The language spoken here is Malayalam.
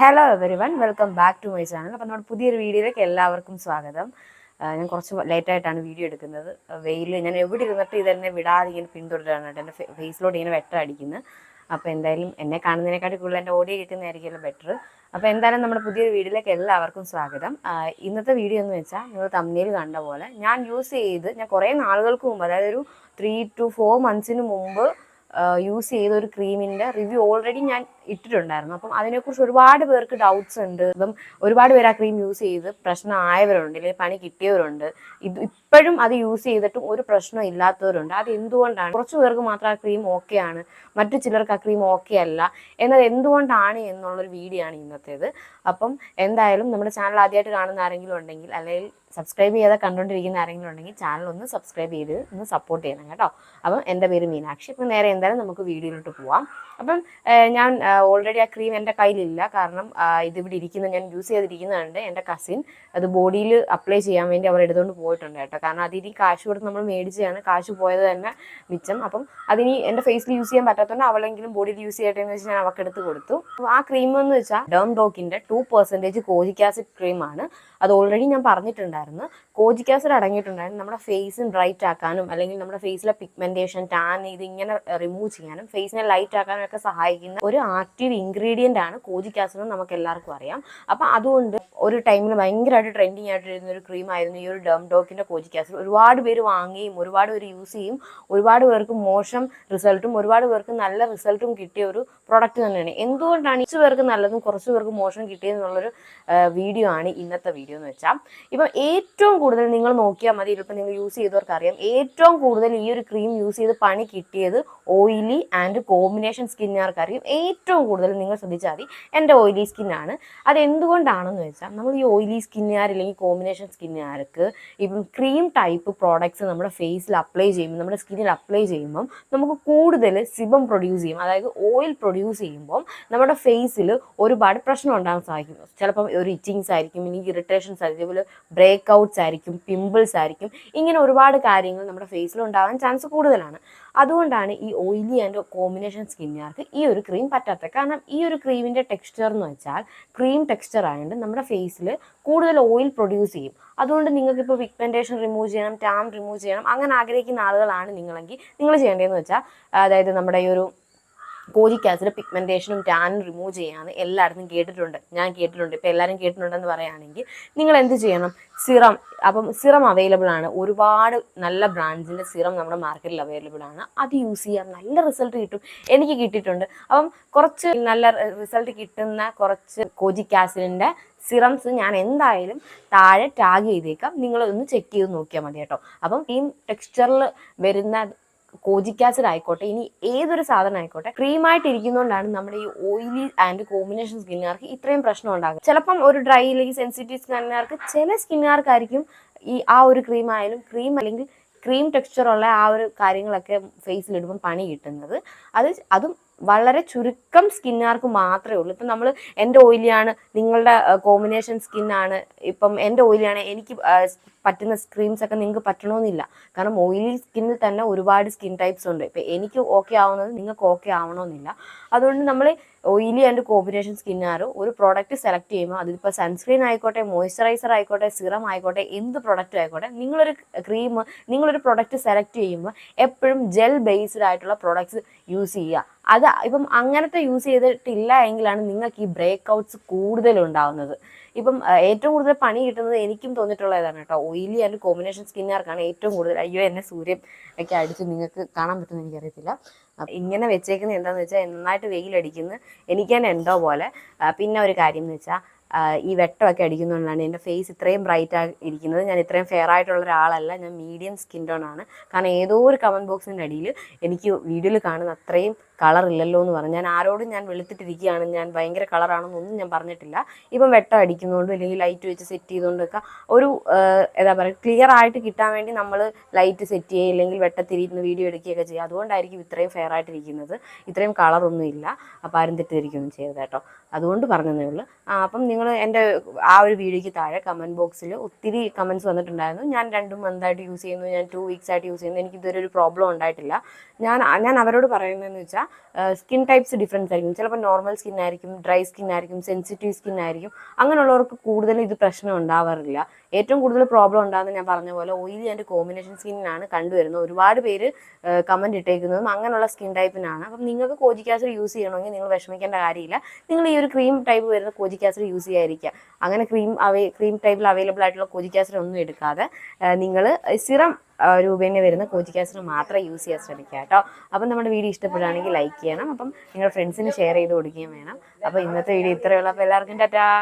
Hello everyone welcome back to my channel അപ്പോൾ നമ്മുടെ പുതിയൊരു വീഡിയോയിലേക്ക് എല്ലാവർക്കും സ്വാഗതം. ഞാൻ കുറച്ച് ലേറ്റായിട്ടാണ് വീഡിയോ എടുക്കുന്നത്. വെയിൽ ഞാൻ എവിടെ ഇരുന്നിട്ട് ഇതെന്നെ വിടാതെ ഇങ്ങനെ പിന്തുടരാണ് എന്റെ ഫേസിലോട്ട് ഇങ്ങനെ വെട്ടം അടിക്കുന്നത് അപ്പോൾ എന്തായാലും എന്നെ കാണുന്നതിനെക്കാട്ടി കൂടുതൽ എന്റെ ഓഡിയോ കേൾക്കുന്നതായിരിക്കുമല്ലോ ബെറ്റർ അപ്പോൾ എന്തായാലും നമ്മുടെ പുതിയൊരു വീഡിയോയിലേക്ക് എല്ലാവർക്കും സ്വാഗതം. ഇന്നത്തെ വീഡിയോ എന്ന് വെച്ചാൽ നിങ്ങൾ തമ്മിൽ കണ്ട പോലെ ഞാൻ യൂസ് ചെയ്ത് ഞാൻ കുറേ നാളുകൾക്ക് മുമ്പ് അതായത് ഒരു ത്രീ ടു ഫോർ മന്ത്സിന് മുമ്പ് യൂസ് ചെയ്ത ഒരു ക്രീമിന്റെ റിവ്യൂ ഓൾറെഡി ഞാൻ ഇട്ടിട്ടുണ്ടായിരുന്നു. അപ്പം അതിനെക്കുറിച്ച് ഒരുപാട് പേർക്ക് ഡൗട്ട്സ് ഉണ്ട്. ഇതും ഒരുപാട് പേര് ആ ക്രീം യൂസ് ചെയ്ത് പ്രശ്നമായവരുണ്ട്. അല്ലെങ്കിൽ പണി കിട്ടിയവരുണ്ട്. ഇത് ഇപ്പോഴും അത് യൂസ് ചെയ്തിട്ടും ഒരു പ്രശ്നം ഇല്ലാത്തവരുണ്ട്. അത് എന്തുകൊണ്ടാണ്? കുറച്ച് പേർക്ക് മാത്രം ആ ക്രീം ഓക്കെ ആണ്. മറ്റു ചിലർക്ക് ആ ക്രീം ഓക്കെ അല്ല. എന്നത് എന്തുകൊണ്ടാണ് എന്നുള്ളൊരു വീഡിയോ ആണ് ഇന്നത്തേത്. അപ്പം എന്തായാലും നമ്മുടെ ചാനൽ ആദ്യമായിട്ട് കാണുന്ന ആരെങ്കിലും ഉണ്ടെങ്കിൽ അല്ലെങ്കിൽ സബ്സ്ക്രൈബ് ചെയ്യാതെ കണ്ടുകൊണ്ടിരിക്കുന്ന ആരെങ്കിലും ഉണ്ടെങ്കിൽ ചാനൽ ഒന്ന് സബ്സ്ക്രൈബ് ചെയ്ത് ഒന്ന് സപ്പോർട്ട് ചെയ്യണം കേട്ടോ. അപ്പം എന്റെ പേര് മീനാക്ഷി. അപ്പം നേരെ എന്തായാലും നമുക്ക് വീഡിയോയിലോട്ട് പോവാം. അപ്പം ഞാൻ ഓൾറെഡി ആ ക്രീം എന്റെ കയ്യിലില്ല. കാരണം ഇത് ഇതിവിടെ ഇരിക്കുന്ന ഞാൻ യൂസ് ചെയ്തിരിക്കുന്നതുണ്ട് എന്റെ കസിൻ അത് ബോഡിയിൽ അപ്ലൈ ചെയ്യാൻ വേണ്ടി അവർ എടുത്തുകൊണ്ട് പോയിട്ടുണ്ട് കേട്ടോ. കാരണം അതിനി കാശ് കൊടുത്ത് നമ്മൾ മേടിച്ചതാണ്. കാശ് പോയത് തന്നെ മിച്ചം. അപ്പം അതിനി എന്റെ ഫേസിൽ യൂസ് ചെയ്യാൻ പറ്റാത്തതുകൊണ്ട് അവളെങ്കിലും ബോഡിയിൽ യൂസ് ചെയ്യട്ടെ എന്ന് വെച്ച് ഞാൻ അവൾക്ക് എടുത്ത് കൊടുത്തു. ആ ക്രീം എന്ന് വെച്ചാൽ ഡേം ഡോക്കിന്റെ ടു പെർസെന്റേജ് കോജിക് ആസിഡ് ക്രീമാണ് അത് ഓൾറെഡി ഞാൻ പറഞ്ഞിട്ടുണ്ടായിരുന്നു. കോജിക് ആസിഡ് അടങ്ങിയിട്ടുണ്ടായിരുന്നു. നമ്മുടെ ഫേസിന് ബ്രൈറ്റ് ആക്കാനും അല്ലെങ്കിൽ നമ്മുടെ ഫേസിലെ പിഗ്മെന്റേഷൻ ടാൻ ഇത് ഇങ്ങനെ റിമൂവ് ചെയ്യാനും ഫേസിനെ ലൈറ്റ് ആക്കാനും ഒക്കെ സഹായിക്കുന്ന ഒരു ആക്റ്റീവ് ഇൻഗ്രീഡിയന്റ് ആണ് കോജിക് ആസിഡ് എന്ന് നമുക്ക് എല്ലാവർക്കും അറിയാം. അപ്പം അതുകൊണ്ട് ഒരു ടൈമിൽ ഭയങ്കരമായിട്ട് ട്രെൻഡിങ് ആയിട്ട് ആയിട്ടിരുന്ന ഒരു ക്രീമായിരുന്നു ഈ ഒരു ഡം ഡോക്കിന്റെ കോജിക് ആസിഡ് ഒരുപാട് പേര് വാങ്ങുകയും ഒരുപാട് പേര് യൂസ് ചെയ്യും. ഒരുപാട് പേർക്ക് മോശം റിസൾട്ടും ഒരുപാട് പേർക്ക് നല്ല റിസൾട്ടും കിട്ടിയ ഒരു പ്രൊഡക്റ്റ് തന്നെയാണ്. എന്തുകൊണ്ടാണ് കുറച്ച് പേർക്ക് നല്ലതും കുറച്ച് പേർക്ക് മോശം കിട്ടിയെന്നുള്ളൊരു വീഡിയോ ആണ് ഇന്നത്തെ വീഡിയോ എന്ന് വെച്ചാൽ ഇപ്പം ഏറ്റവും കൂടുതൽ നിങ്ങൾ നോക്കിയാൽ മതി ഇപ്പം നിങ്ങൾ യൂസ് ചെയ്തവർക്ക് അറിയാം ഏറ്റവും കൂടുതൽ ഈ ഒരു ക്രീം യൂസ് ചെയ്ത് പണി കിട്ടിയത് ഓയിലി ആൻഡ് കോമ്പിനേഷൻ സ്കിന്നുകാർക്ക് അറിയും ഏറ്റവും കൂടുതൽ നിങ്ങൾ ശ്രദ്ധിച്ചാൽ മതി. എന്റെ ഓയിലി സ്കിന്നാണ് അത് എന്തുകൊണ്ടാണെന്ന് വെച്ചാൽ നമ്മൾ ഈ ഓയിലി സ്കിന്നുകാർ അല്ലെങ്കിൽ കോമ്പിനേഷൻ സ്കിന്നുകാർക്ക് ഇപ്പം ക്രീം ടൈപ്പ് പ്രോഡക്ട്സ് നമ്മുടെ ഫേസിൽ അപ്ലൈ ചെയ്യുമ്പോൾ നമ്മുടെ സ്കിന്നിൽ അപ്ലൈ ചെയ്യുമ്പം നമുക്ക് കൂടുതൽ സിബം പ്രൊഡ്യൂസ് ചെയ്യും. അതായത് ഓയിൽ പ്രൊഡ്യൂസ് ചെയ്യുമ്പം നമ്മുടെ ഫേസിൽ ഒരുപാട് പ്രശ്നം ഉണ്ടാകാൻ സാധിക്കും. ചിലപ്പം ഒരു ഇച്ചിങ്സ് ആയിരിക്കും ഇനി ഇറിറ്റേഷൻസ് ആയിരിക്കും അതുപോലെ ബ്രേക്ക് ഔട്ട്സ് ആയിരിക്കും പിമ്പിൾസ് ആയിരിക്കും. ഇങ്ങനെ ഒരുപാട് കാര്യങ്ങൾ നമ്മുടെ ഫേസിൽ ഉണ്ടാകാൻ ചാൻസ് കൂടുതലാണ്. അതുകൊണ്ടാണ് ഈ ഓയിലി ആൻഡ് കോമ്പിനേഷൻ സ്കിന്നുകാർക്ക് ഈ ഒരു ക്രീം പറ്റാത്തത്. കാരണം ഈ ഒരു ക്രീമിന്റെ ടെക്സ്ചർ എന്ന് വെച്ചാൽ ക്രീം ടെക്സ്ചർ ആയതുകൊണ്ട് നമ്മുടെ ഫേസിൽ കൂടുതൽ ഓയിൽ പ്രൊഡ്യൂസ് ചെയ്യും. അതുകൊണ്ട് നിങ്ങൾക്ക് ഇപ്പോൾ പിഗ്മെന്റേഷൻ റിമൂവ് ചെയ്യണം ടാം റിമൂവ് ചെയ്യണം അങ്ങനെ ആഗ്രഹിക്കുന്ന ആളുകളാണ് നിങ്ങളെങ്കിൽ നിങ്ങൾ ചെയ്യേണ്ടതെന്ന് വെച്ചാൽ അതായത് നമ്മുടെ ഈ ഒരു കോജിക് ആസിഡ് പിഗ്മെന്റേഷനും ടാനും റിമൂവ് ചെയ്യാമെന്ന് എല്ലായിടത്തും കേട്ടിട്ടുണ്ട്. ഞാൻ കേട്ടിട്ടുണ്ട്. ഇപ്പോൾ എല്ലാവരും കേട്ടിട്ടുണ്ടെന്ന് പറയുകയാണെങ്കിൽ നിങ്ങൾ എന്ത് ചെയ്യണം? സിറം. അപ്പം സിറം അവൈലബിൾ ആണ്. ഒരുപാട് നല്ല ബ്രാൻഡ്സിന്റെ സിറം നമ്മുടെ മാർക്കറ്റിൽ അവൈലബിൾ ആണ്. അത് യൂസ് ചെയ്യാം നല്ല റിസൾട്ട് കിട്ടും. എനിക്ക് കിട്ടിയിട്ടുണ്ട്. അപ്പം കുറച്ച് നല്ല റിസൾട്ട് കിട്ടുന്ന കുറച്ച് കോജിക് ആസിഡിന്റെ സിറംസ് ഞാൻ എന്തായാലും താഴെ ടാഗ് ചെയ്തേക്കാം. നിങ്ങളൊന്ന് ചെക്ക് ചെയ്ത് നോക്കിയാൽ മതി കേട്ടോ. അപ്പം ഈ ടെക്സ്ചറിൽ വരുന്ന കോജിക് ആസിഡ് ആയിക്കോട്ടെ ഇനി ഏതൊരു സാധനം ആയിക്കോട്ടെ ക്രീമായിട്ട് ഇരിക്കുന്നതുകൊണ്ടാണ് നമ്മുടെ ഈ ഓയിലി ആൻഡ് കോമ്പിനേഷൻ സ്കിന്നുകാർക്ക് ഇത്രയും പ്രശ്നം ഉണ്ടാകും ചിലപ്പം ഒരു ഡ്രൈ അല്ലെങ്കിൽ സെൻസിറ്റീവ് സ്കിന്നുകാർക്ക് ചില സ്കിന്നുകാർക്കായിരിക്കും ഈ ആ ഒരു ക്രീം ആയാലും ക്രീം അല്ലെങ്കിൽ ക്രീം ടെക്സ്ചർ ഉള്ള ആ ഒരു കാര്യങ്ങളൊക്കെ ഫേസിലിടുമ്പം പണി കിട്ടുന്നത്. അത് അതും വളരെ ചുരുക്കം സ്കിന്നുകാർക്ക് മാത്രമേ ഉള്ളൂ. ഇപ്പം നമ്മൾ എന്റെ ഓയിലിയാണ് നിങ്ങളുടെ കോമ്പിനേഷൻ സ്കിന്നാണ്. ഇപ്പം എന്റെ ഓയിലിയാണ് എനിക്ക് പറ്റുന്ന സ്ക്രീംസ് ഒക്കെ നിങ്ങൾക്ക് പറ്റണമെന്നില്ല കാരണം ഓയിലി സ്കിന്നിൽ തന്നെ ഒരുപാട് സ്കിൻ ടൈപ്സ് ഉണ്ട്. ഇപ്പം എനിക്ക് ഓക്കെ ആവുന്നത് നിങ്ങൾക്ക് ഓക്കെ ആവണമെന്നില്ല അതുകൊണ്ട് നമ്മൾ ഓയിലി ആൻഡ് കോമ്പിനേഷൻ സ്കിന്നുകാർ ഒരു പ്രോഡക്റ്റ് സെലക്ട് ചെയ്യുമ്പോൾ അതിപ്പോൾ സൺസ്ക്രീൻ ആയിക്കോട്ടെ മോയ്സ്ചറൈസർ ആയിക്കോട്ടെ സിറം ആയിക്കോട്ടെ എന്ത് പ്രോഡക്റ്റ് ആയിക്കോട്ടെ നിങ്ങളൊരു ക്രീം നിങ്ങളൊരു പ്രോഡക്റ്റ് സെലക്ട് ചെയ്യുമ്പോൾ എപ്പോഴും ജെൽ ബേസ്ഡ് ആയിട്ടുള്ള പ്രോഡക്ട്സ് യൂസ് ചെയ്യുക. അത് ഇപ്പം അങ്ങനത്തെ യൂസ് ചെയ്തിട്ടില്ല എങ്കിലാണ് നിങ്ങൾക്ക് ഈ ബ്രേക്ക് ഔട്ട്സ് കൂടുതൽ ഉണ്ടാവുന്നത് ഇപ്പം ഏറ്റവും കൂടുതൽ പണി കിട്ടുന്നത് എനിക്കും തോന്നിയിട്ടുള്ളതാണ് കേട്ടോ. ഓയിലി ആൻഡ് കോമ്പിനേഷൻ സ്കിന്നുകാർക്കാണ് ഏറ്റവും കൂടുതൽ. അയ്യോ എന്നെ സൂര്യൻ ഒക്കെ അടിച്ച് നിങ്ങൾക്ക് കാണാൻ പറ്റുമെന്ന് എനിക്കറിയത്തില്ല. ഇങ്ങനെ വെച്ചേക്കുന്നത് എന്താണെന്ന് വെച്ചാൽ നന്നായിട്ട് വെയിലടിക്കുന്നു. എനിക്ക് തന്നെ എന്തോ പോലെ. പിന്നെ ഒരു കാര്യം എന്ന് വെച്ചാൽ ഈ വെട്ടമൊക്കെ അടിക്കുന്നതുകൊണ്ടാണ് എന്റെ ഫേസ് ഇത്രയും ബ്രൈറ്റ് ആയി ഇരിക്കുന്നത്. ഞാൻ ഇത്രയും ഫെയർ ആയിട്ടുള്ള ഒരാളല്ല. ഞാൻ മീഡിയം സ്കിൻ ടോൺ ആണ്. കാരണം ഏതോ ഒരു കമന്റ് ബോക്സിന്റെ അടിയിൽ എനിക്ക് വീഡിയോയിൽ കാണുന്ന അത്രയും കളർ ഇല്ലല്ലോ എന്ന് പറഞ്ഞു. ഞാൻ ആരോടും ഞാൻ വെളുത്തിട്ടിരിക്കുകയാണ്. ഞാൻ ഭയങ്കര കളറാണെന്നൊന്നും ഞാൻ പറഞ്ഞിട്ടില്ല. ഇപ്പം വെട്ടം അടിക്കുന്നതുകൊണ്ടും അല്ലെങ്കിൽ ലൈറ്റ് വെച്ച് സെറ്റ് ചെയ്തുകൊണ്ടൊക്കെ ഒരു എന്താ പറയുക ക്ലിയർ ആയിട്ട് കിട്ടാൻ വേണ്ടി നമ്മൾ ലൈറ്റ് സെറ്റ് ചെയ്യുക ഇല്ലെങ്കിൽ വെട്ടത്തിരിയിരുന്ന് വീഡിയോ എടുക്കുകയൊക്കെ ചെയ്യുക. അതുകൊണ്ടായിരിക്കും ഇത്രയും ഫെയർ ആയിട്ടിരിക്കുന്നത് ഇത്രയും കളറൊന്നും ഇല്ല. അപ്പോൾ ആരും തെറ്റിദ്ധരിക്കുകയൊന്നും ചെയ്യരുത് കേട്ടോ. അതുകൊണ്ട് പറഞ്ഞതേ ഉള്ളൂ. അപ്പം നിങ്ങൾ എന്റെ ആ ഒരു വീഡിയോയ്ക്ക് താഴെ കമന്റ് ബോക്സിൽ ഒത്തിരി കമന്റ്സ് വന്നിട്ടുണ്ടായിരുന്നു. ഞാൻ രണ്ട് മന്തായിട്ട് യൂസ് ചെയ്യുന്നു. ഞാൻ ടു വീക്സ് ആയിട്ട് യൂസ് ചെയ്യുന്നു. എനിക്ക് ഇതുവരെ ഒരു പ്രോബ്ലം ഉണ്ടായിട്ടില്ല. ഞാൻ ഞാൻ അവരോട് പറയുന്നതെന്ന് വെച്ചാൽ സ്കിൻ ടൈപ്സ് ഡിഫറൻസ് ആയിരിക്കും. ചിലപ്പോൾ നോർമൽ സ്കിൻ ആയിരിക്കും ഡ്രൈ സ്കിൻ ആയിരിക്കും സെൻസിറ്റീവ് സ്കിൻ ആയിരിക്കും. അങ്ങനെയുള്ളവർക്ക് കൂടുതലും ഇത് പ്രശ്നം ഉണ്ടാവാറില്ല. ഏറ്റവും കൂടുതൽ പ്രോബ്ലം ഉണ്ടാകുന്ന ഞാൻ പറഞ്ഞ പോലെ ഓയിലി ആൻഡ് കോമ്പിനേഷൻ സ്കിന്നിനാണ് കണ്ടുവരുന്നത്. ഒരുപാട് പേര് കമന്റ് ഇട്ടേക്കുന്നതും അങ്ങനെയുള്ള സ്കിൻ ടൈപ്പിനാണ് അപ്പം നിങ്ങൾക്ക് കോജിക് ആസിഡ് യൂസ് ചെയ്യണമെങ്കിൽ നിങ്ങൾ വിഷമിക്കേണ്ട കാര്യമില്ല. നിങ്ങൾ ഈ ഒരു ക്രീം ടൈപ്പ് വരുന്ന കോജിക് ആസിഡ് യൂസ് ചെയ്യാതിരിക്കുക. അങ്ങനെ ക്രീം അവൈ ക്രീം ടൈപ്പിൽ അവൈലബിൾ ആയിട്ടുള്ള കോജിക് ആസിഡ് ഒന്നും എടുക്കാതെ നിങ്ങൾ സിറം രൂപേണ വരുന്ന കോജിക് ആസിഡ് മാത്രം യൂസ് ചെയ്യാൻ ശ്രമിക്കുക കേട്ടോ. അപ്പം നമ്മുടെ വീഡിയോ ഇഷ്ടപ്പെടുകയാണെങ്കിൽ ലൈക്ക് ചെയ്യണം. അപ്പം നിങ്ങളുടെ ഫ്രണ്ട്സിന് ഷെയർ ചെയ്ത് കൊടുക്കുകയും വേണം. അപ്പോൾ ഇന്നത്തെ വീഡിയോ ഇത്രയുള്ള അപ്പോൾ എല്ലാവർക്കും ടാറ്റാ.